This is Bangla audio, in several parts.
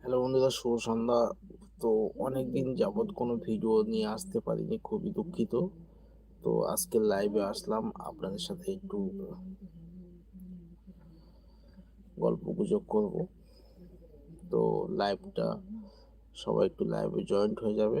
হ্যালো বন্ধুরা, শুভ সন্ধ্যা। তো অনেকদিন যাবৎ কোনো ভিডিও নিয়ে আসতে পারিনি, খুবই দুঃখিত। তো আজকে লাইভে আসলাম, আপনাদের সাথে একটু গল্প গুজব করব। তো লাইভটা সবাই একটু লাইভে জয়েন্ট হয়ে যাবে।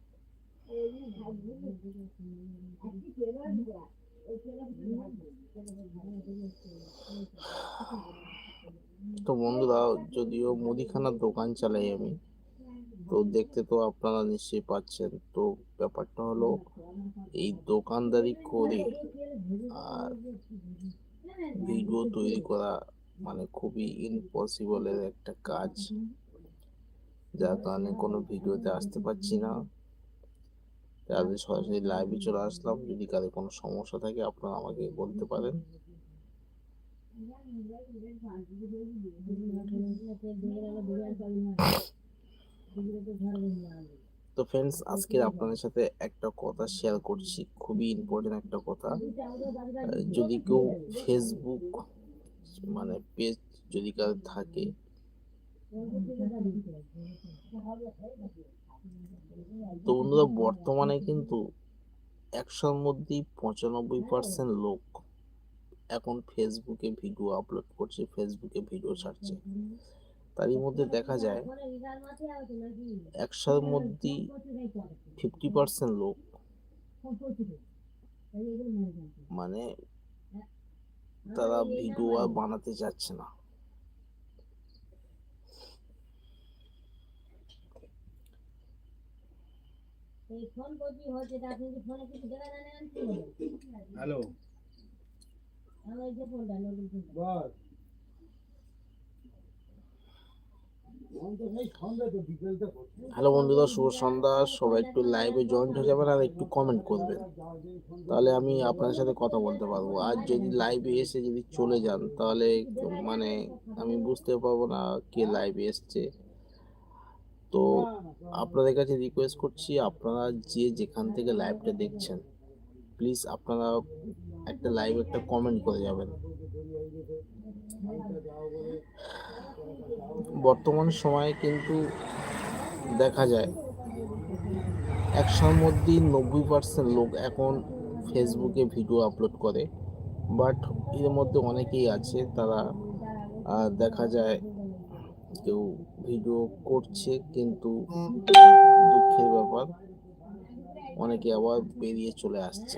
তো বন্ধুরা, যদিও মুদিখানার দোকান চালাই আমি, তো দেখতে তো আপনারা নিশ্চয়ই পাচ্ছেন। তো ব্যাপারটা হলো, এই দোকানদারি করে আর ভিডিও তৈরি করা মানে খুবই ইম্পসিবলের একটা কাজ। যার কারণে কোনো ভিডিওতে আসতে পারছি না। তাদের সরাসরি লাইভে চলে আসলাম। যদি কারও কোনো সমস্যা থাকে, আপনারা আমাকে বলতে পারেন। তো ফ্রেন্ডস আজকে আপনাদের সাথে একটা কথা শেয়ার করছি। খুবই ইম্পর্টেন্ট একটা কথা। যদি কেউ ফেসবুক মানে পেজ যদি কারও থাকে তো বন্ধুরা, বর্তমানে কিন্তু একশোর মধ্যেই পঁচানব্বই পার্সেন্ট লোক এখন ফেসবুকে ভিডিও আপলোড করছে ফেসবুকে ভিডিও ছাড়ছে। তারই মধ্যে দেখা যায়, একশোর মধ্যে ফিফটি পার্সেন্ট লোক মানে তারা ভিডিও আর বানাতে চাচ্ছে না। হ্যালো। বল। হ্যালো বন্ধুরা শুভ সন্ধ্যা। সবাই একটু লাইভে জয়েন্ট হয়ে যাবেন আর একটু কমেন্ট করবেন। তাহলে আমি আপনার সাথে কথা বলতে পারব। আর যদি লাইভে এসে যদি চলে যান তাহলে মানে আমি বুঝতে পারব না কে লাইভে এসছে। আপনাদের কাছে রিকোয়েস্ট করছি, আপনারা যে যেখান থেকে লাইভটা দেখছেন প্লিজ আপনারা একটা লাইভ একটা কমেন্ট করে যাবেন। বর্তমান সময়ে কিন্তু দেখা যায়, একশোর মধ্যেই নব্বই পার্সেন্ট লোক এখন ফেসবুকে ভিডিও আপলোড করে বাট এর মধ্যে অনেকেই আছে, তারা দেখা যায় কেউ ভিডিও করছে কিন্তু দুঃখের ব্যাপার অনেকে আবার বেরিয়ে চলে আসছে।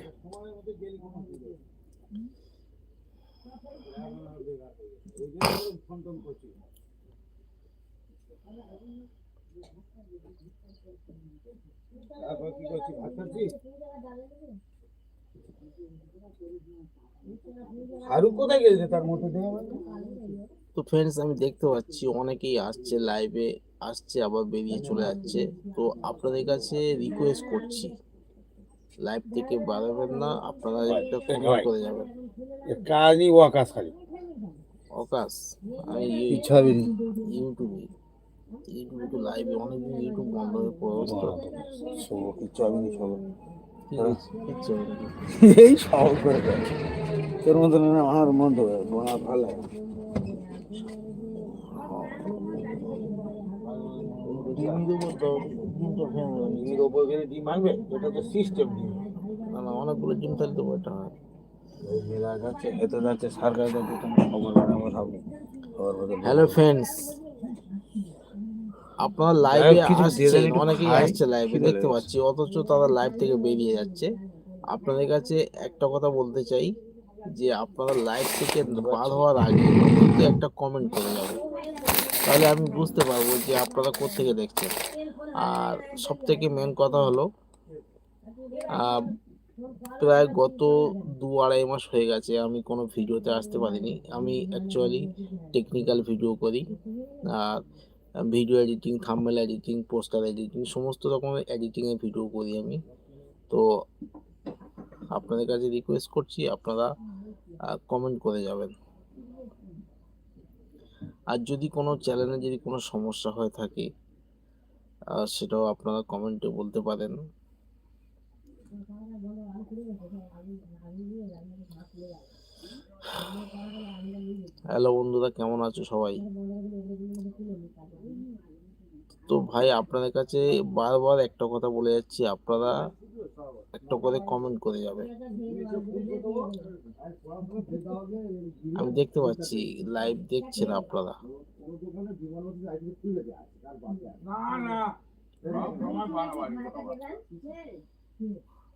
তারপর কি করছিস? ভাত খাচ্ছিস? শাহরুখ কোথায় গেছে তার মধ্যে তো ফ্রেন্ডস আমি দেখতে পাচ্ছি অনেকেই আসছে লাইভে আসছে আবার বেরিয়ে চলে যাচ্ছে। তো আপনাদের কাছে রিকোয়েস্ট করছি লাইভ থেকে বাড়াবেন না আপনারা একটা কমেন্ট করে যাবেন। কাজই ও আকাশ খালি অকাশ আমি ইচ্ছা ইউটিউবে ইউটিউবে তো লাইভে অনেকদিন ইউটিউব বন্ধ হয়ে পড়ে অবস্থা শোবো কিচ্ছু হবে এই সব করে তোর মতন আমার মন আমার ভালো লাগে ডিমের ওপর গেলে ডিম আসবে এটা তো সিস্টেম ডিম না না অনেকগুলো ডিম তাহলে দেবো এটা হয় ওই মেলা যাচ্ছে এতে যাচ্ছে সরকার যাচ্ছে খবর খবর হ্যালো ফ্রেন্ডস আপনারা লাইভে আসছেন অনেকেই আসছে লাইভে দেখতে পাচ্ছি। অথচ তারা লাইভ থেকে বেরিয়ে যাচ্ছে। আপনাদের কাছে একটা কথা বলতে চাই যে আপনারা লাইভ থেকে বার হওয়ার আগে একটা কমেন্ট করে যাবেন। তাহলে আমি বুঝতে পারব যে আপনারা কোথেকে দেখছেন। আর সব থেকে মেন কথা হলো প্রায় গত দু আড়াই মাস হয়ে গেছে আমি কোনো ভিডিওতে আসতে পারিনি। আমি অ্যাকচুয়ালি টেকনিক্যাল ভিডিও করি। আর video editing thumbnail editing poster editing সমস্ত রকমের এডিটিংয়ের ভিডিও করি আমি। তো আপনাদের কাছে রিকোয়েস্ট করছি, আপনারা কমেন্ট করে যাবেন। আর যদি কোনো চ্যানেলে যদি কোনো সমস্যা হয়ে থাকে সেটাও আপনারা কমেন্টে বলতে পারেন। হ্যালো বন্ধুরা, কেমন আছো সবাই? তো ভাই, আপনাদের কাছে বারবার একটা কথা বলে যাচ্ছি, আপনারা একটা করে কমেন্ট করে যাবে আমি দেখতে পাচ্ছি লাইভ দেখছেন আপনারা।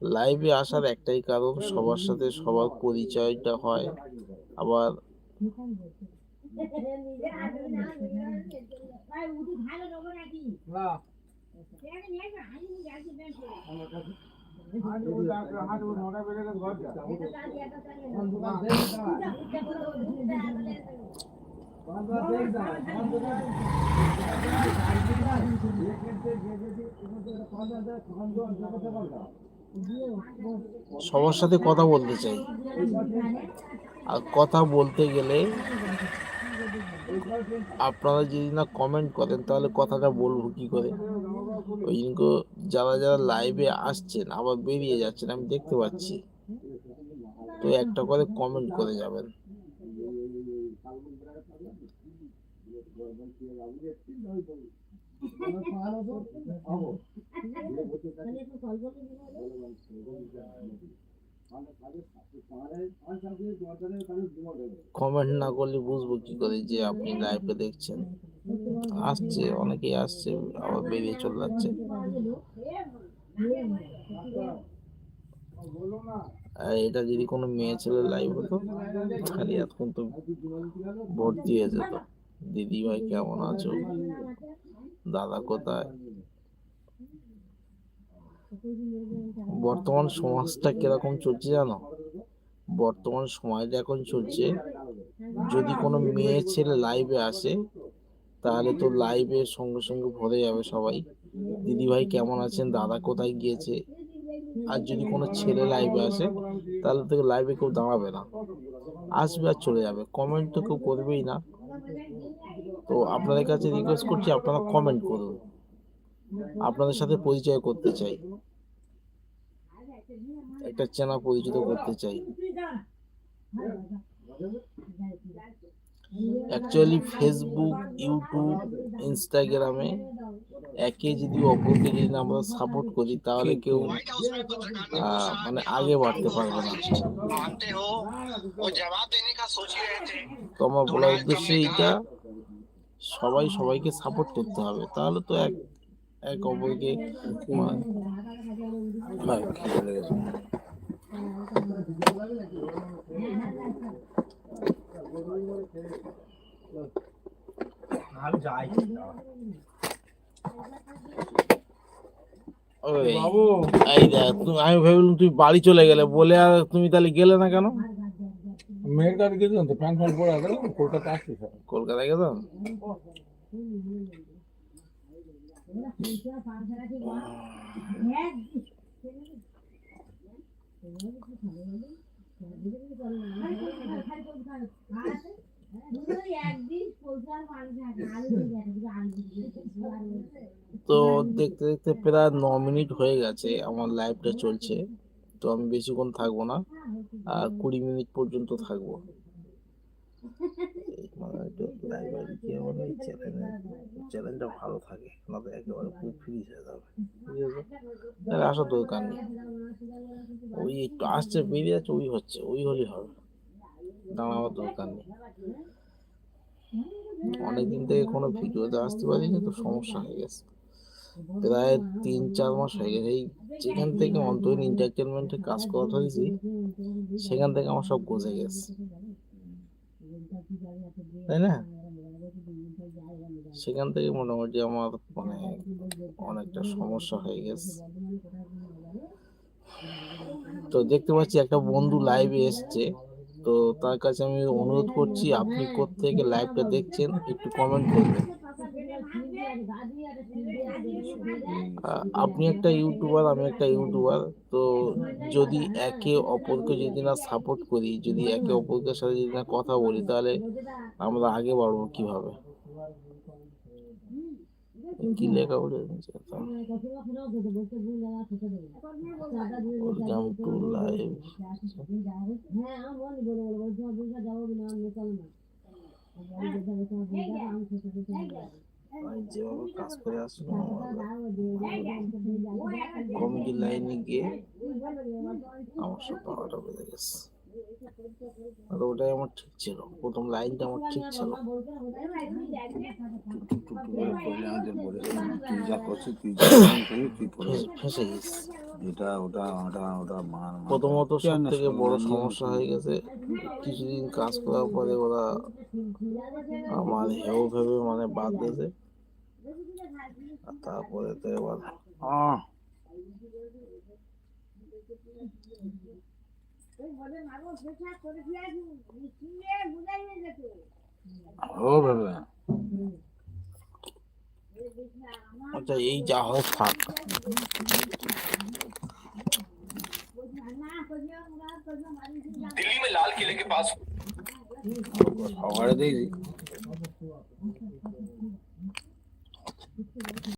লাইভে আসার একটাই কারণ সবার সাথে সবার পরিচয়টা হয়। আবার সবার সাথে কথা বলতে চাই। আর কথা বলতে গেলে আপনারা যদি না কমেন্ট করেন, তাহলে কথাটা বলব কি করে? ওই জন্য যারা যারা লাইভে আসছেন, আবার বেরিয়ে যাচ্ছেন, আমি দেখতে পাচ্ছি। তো একটা করে কমেন্ট করে যাবেন। কমেন্ট না করলে বুঝব কি করে যে আপনি লাইভে দেখছেন। আসছে, অনেকেই আসছে, আবার বেরিয়ে চলে যাচ্ছে। এটা যদি কোনো মেয়ে ছেলে লাইভ হতো খালি এতক্ষণ তো ভর্তি হয়ে যেত। দিদি ভাই কেমন আছো? দাদা কোথায়? বর্তমান সমাজটা কীরকম চলছে জানো? বর্তমান সময়টা এখন চলছে, যদি কোনো মেয়ে ছেলে লাইভে আসে, তাহলে তো লাইভে সঙ্গে সঙ্গে ভরে যাবে সবাই। দিদি ভাই কেমন আছেন? দাদা কোথায় গিয়েছে? আর যদি কোনো ছেলে লাইভে আসে, তাহলে তো লাইভে কেউ দাঁড়াবে না। আসবে আর চলে যাবে। কমেন্ট তো কেউ করবেই না। তো আপনাদের কাছে রিকোয়েস্ট করছি, আপনারা কমেন্ট করুন। আপনাদের সাথে পরিচয় করতে চাই। একটা চেনা পরিচিত করতে চাই। অ্যাকচুয়ালি ফেসবুক ইউটিউব ইনস্টাগ্রামে একে যদি অপরকে যদি আমরা সাপোর্ট করি তাহলে কেউ মানে আগে বাড়তে পারবে না। তো আমার বলার উদ্দেশ্য এটা সবাই সবাইকে সাপোর্ট করতে হবে। তাহলে তো এক এক অপরকে তুমি আমি ভাবলাম তুই বাড়ি চলে গেলে। বলে আর তুমি তাহলে গেলে না কেন? মেয়ের কাছে গেছিলাম তো প্যান্ট ফ্যান্ট পরে কলকাতা আসছি কলকাতায় গেলাম তো দেখতে দেখতে প্রায় ন মিনিট হয়ে গেছে, আমার লাইভটা চলছে। তো আমি বেশিক্ষণ থাকব না, আর কুড়ি মিনিট পর্যন্ত থাকব। মানে এ কি মানে চ্যানেলটা ভালো থাকে নাহলে একেবারে পুরো ফ্রিজ হয়ে যাবে বুঝেছ আসার দরকার নেই। ওই একটু আসছে, বেরিয়ে যাচ্ছে, ওই হচ্ছে, ওই হলেই হবে। দাঁড়াবার দরকার নেই। অনেকদিন থেকে কোনো ভিডিওতে আসতে পারিনি, তো সমস্যা হয়ে গেছে। প্রায় তিন, চার মাস হয়ে গেছে। এই যেখান থেকে অন্তহীন এন্টারটেনমেন্টে কাজ করা হয়েছি, সেখান থেকে আমার সব গজে গেছে। তাই না? সেখান থেকে মোটামুটি আমার মানে অনেকটা সমস্যা হয়ে গেছে। তো দেখতে পাচ্ছি একটা বন্ধু লাইভে এসছে। তো তার কাছে আমি অনুরোধ করছি, আপনি কোত্থেকে লাইভটা দেখছেন, একটু কমেন্ট করবেন। আপনি একটা ইউটিউবার আমি একটা ইউটিউবার। তো যদি একে অপরকে যদি না সাপোর্ট করি যদি একে অপরকে সাথে যদি না কথা বলি তাহলে আমরা আগে বাড়বো কীভাবে? কি লেখা বলে ওয়েলকাম টু লাইভ আমি যেভাবে কাজ করে আসলাম কমেডি লাইনে গিয়ে আমার সব পাওয়াটা বেড়ে গেছে। আর ওটাই আমার ঠিক ছিল প্রথম লাইনটা আমার ঠিক ছিল। তুই যা করছিস তুই ফেসে- ফেসে গেছি। এটা ওটা ওটা ওটা মান মান- প্রথমত সব থেকে বড় সমস্যা হয়ে গেছে কিছুদিন কাজ করার পরে ওরা আমার হেউ ভেবে মানে বাদ দিয়েছে। আর তারপরে তো এবার ও ভেবে। আচ্ছা এই যা হয় থাক दिल्ली में लाल किले के पास সকালে দেখছি